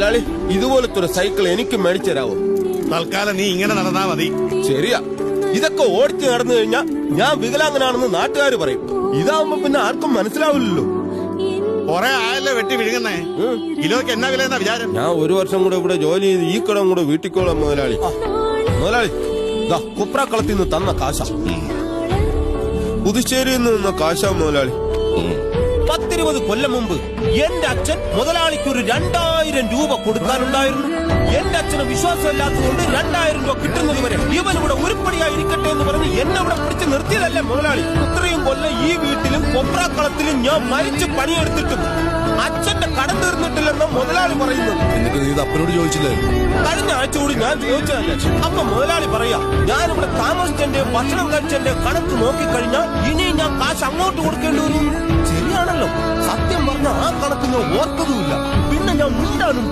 മുതലാളി ഇതുപോലത്തെ ഒരു സൈക്കിൾ എനിക്ക് മേടിച്ചു തരാവോ? തൽക്കാലം നീ ഇങ്ങനെ നടന്നാ മതി. ശരിയാ. ഇതൊക്കെ ഓടിച്ചു നടന്നു കഴിഞ്ഞാ ഞാൻ വികലാംഗനാണെന്ന് നാട്ടുകാർ പറയും. ഇതാവുമ്പോ പിന്നെ ആർക്കും മനസ്സിലാവില്ലല്ലോ. കൊറേ ആയല്ലോ വെട്ടി വിഴുങ്ങുന്നേ? കിലോയ്ക്ക് എന്നാ വില എന്നാ വിചാരം? ഞാൻ ഒരു വർഷം കൂടെ ഇവിടെ ജോലി ചെയ്ത് ഈ കടം കൂടെ വീട്ടിക്കോളാം മുതലാളി. മുതലാളി ദാ കുപ്രാക്കളത്തിൽ നിന്ന് തന്ന കാശ. പുതുശ്ശേരിയിൽ നിന്ന് നിന്ന കാശ മുതലാളി. പത്തിരുപത് കൊല്ലം മുമ്പ് എന്റെ അച്ഛൻ മുതലാളിക്ക് ഒരു രണ്ടായിരം രൂപ കൊടുക്കാനുണ്ടായിരുന്നു. എന്റെ അച്ഛന് വിശ്വാസമില്ലാത്തതുകൊണ്ട് രണ്ടായിരം രൂപ കിട്ടുന്നത് വരെ ഇവൻ ഇവിടെ ഉരുപ്പടിയായി ഇരിക്കട്ടെ എന്ന് പറഞ്ഞ് എന്നെ ഇവിടെ പിടിച്ച് നിർത്തിയതല്ലേ മുതലാളി. ഇത്രയും കൊല്ലം ഈ വീട്ടിലും കൊപ്രാക്കളത്തിലും ഞാൻ മരിച്ച് പണിയെടുത്തിട്ടും അച്ഛന്റെ കടം തീർന്നിട്ടില്ലെന്ന് മുതലാളി പറയുന്നു. എന്നിട്ട് നീ അപ്പനോട് ചോദിച്ചില്ലേ? കഴിഞ്ഞ ആഴ്ച കൂടി ഞാൻ ചോദിച്ചതല്ലേ? അപ്പൊ മുതലാളി പറയാ ഞാനിവിടെ താമസിച്ചെന്റെ ഭക്ഷണം കഴിച്ചെന്റെ കണക്ക് നോക്കിക്കഴിഞ്ഞാൽ ഇനി ഞാൻ കാശ് അങ്ങോട്ട് കൊടുക്കേണ്ടി വരും. സത്യം പറഞ്ഞ ആ കണക്ക് ഞാൻ ഓർത്തതുമില്ല പിന്നെ ഞാൻ മിണ്ടാനും